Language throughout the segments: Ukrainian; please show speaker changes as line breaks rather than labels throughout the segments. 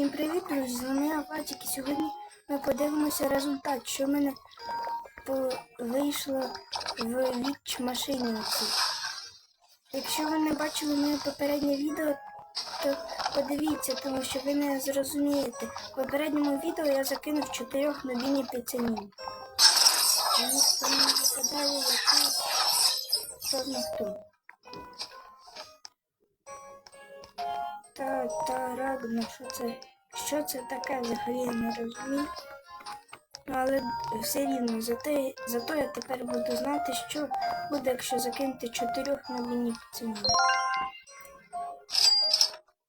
Всім привіт, друзі! З вами Владик, і сьогодні ми подивимося результат, що в мене вийшло в віч машині. Якщо ви не бачили моє попереднє відео, то подивіться, тому що ви не зрозумієте. В попередньому відео я закинув чотирьох новіні піцанів. Ніхто не випадає, який чорний хто. Та та рагно, що це? Що це таке взагалі не розумію. Ну, але все рівно, зате, зато я тепер буду знати, що буде, якщо закинути чотирьох на мені пацанів.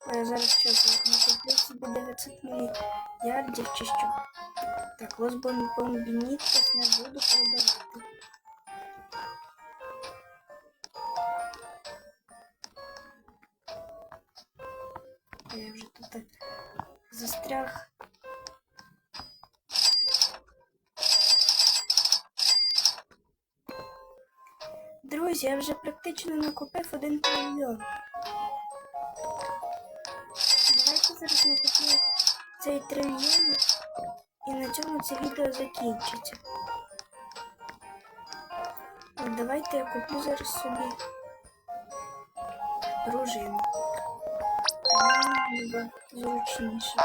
А я зараз що накоплю собі 900 мільярдів чи що. Так, ось бомбінітись не буду продавати. Я вже тут застряг. Друзі, я вже практично накупив один трильйон. Давайте зараз накуплю цей трильйон і на цьому це відео закінчиться. От давайте я куплю зараз собі пружину. Намного зручніше.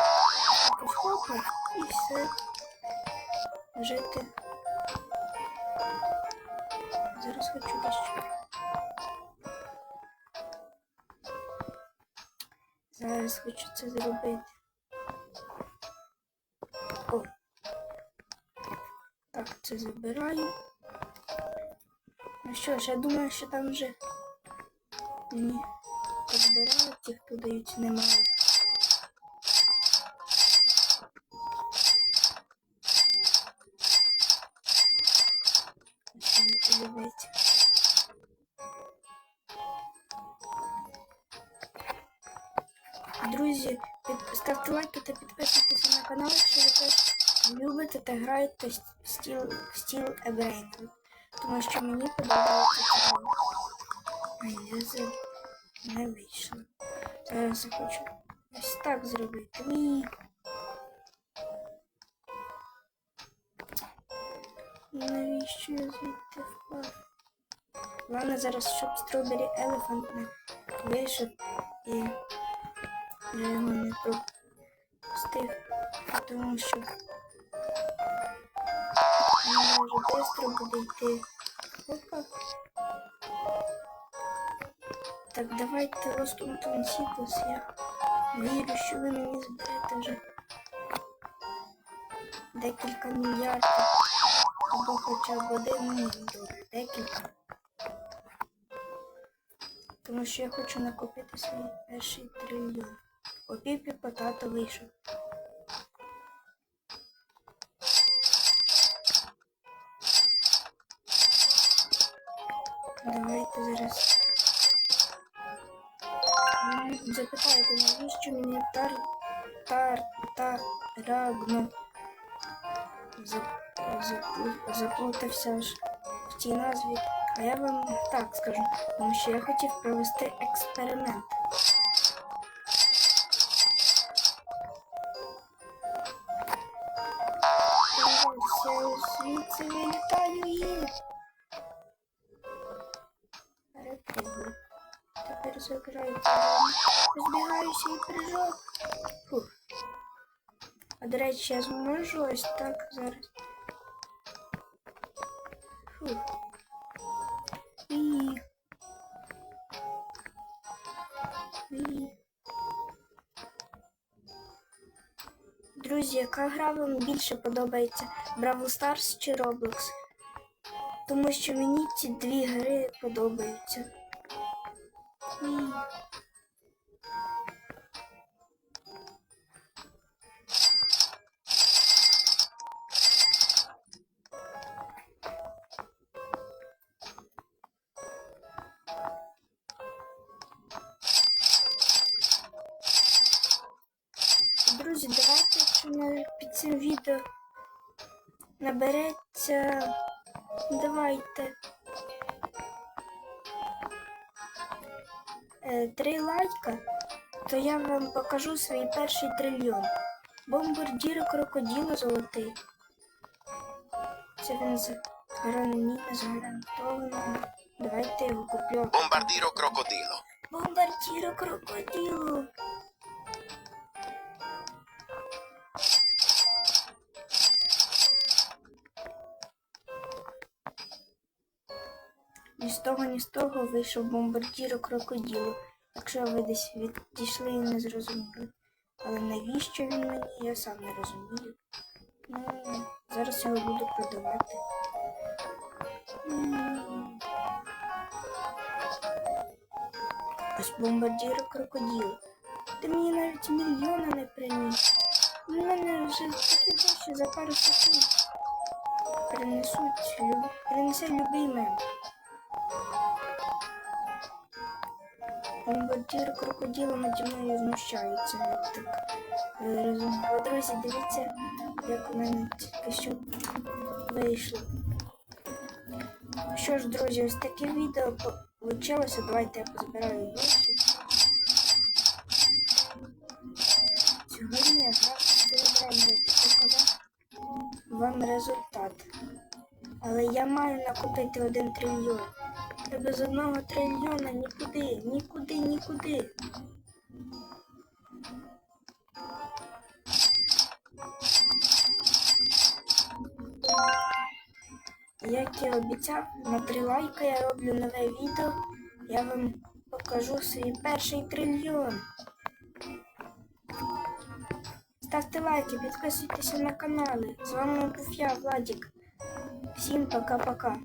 Хопа і все. Жити. Зараз хочу дещо. Зараз хочу це зробити. О. Так, це забираю. Ну що ж, я думаю, що там вже мені позбирали ті, хто дають немало. Ось вони подивіться. Друзі, ставте лайки та підписуйтесь на канал, якщо ви теж любите та граєте стіл, в стіл Ебрейн. Тому що мені подобається. А я не вийшло. Зараз я хочу ось так зробити. Ні. Навіщо я звідти впав? Ладно, зараз, щоб Strawberry Elephant не вийшов і я його не пропустив, тому що не може швидко буде йти. Опа. Так, давайте Ростом Сіклус. Я вірю, що ви мені зберете вже декілька мільярдів. Або хоча б один мільйон. Декілька. Тому що я хочу накопити свій перший трильйон. О піпі потато вийшов. Давайте зараз. Запитаєте, навіщо мені тар тар та рагно заплутався ж в цій назві. А я вам так скажу, тому що я хотів провести експеримент. Звідси вилітаю і перепригну. Тепер забираю телефон. Розбігаюся і прыжок. Фух. А до речі, я зможу ось так зараз. Фух. І... І... Друзі, яка гра вам більше подобається? Бравл Stars чи Roblox? Тому що мені ці дві гри подобаються. Друзі, давайте, під цим відео набереться. Давайте. Е, Три лайка, то я вам покажу свій перший трильйон. Бомбардір крокоділа золотий. Це він з гарантійно згарантовано. Давайте його куплю.
Бомбардіро крокодило.
Бомбардіро крокодилу. З того, ні з того вийшов бомбардіро крокодилу. Якщо ви десь відійшли і не зрозуміли. Але навіщо він мені, я сам не розумію. Ну, зараз його буду продавати. Ось бомбардіро крокодил. Ти мені навіть мільйона не приніс. У мене вже такі гроші за пару секунд. Принесуть, принесе любий мем. Бомбардір крокодила наді мною знущається. Е. Друзі, дивіться, як у мене тільки що вийшло. Що ж, друзі, ось таке відео вийшло. Давайте я позбираю гроші. Сьогодні я грав в показав вам результат. Але я маю накопити один трильйон. Та без одного трильйона нікуди, нікуди, нікуди. Як я обіцяв, на три лайка я роблю нове відео. Я вам покажу свій перший трильйон. Ставте лайки, підписуйтеся на канали. З вами був я, Владик. Всім пока-пока.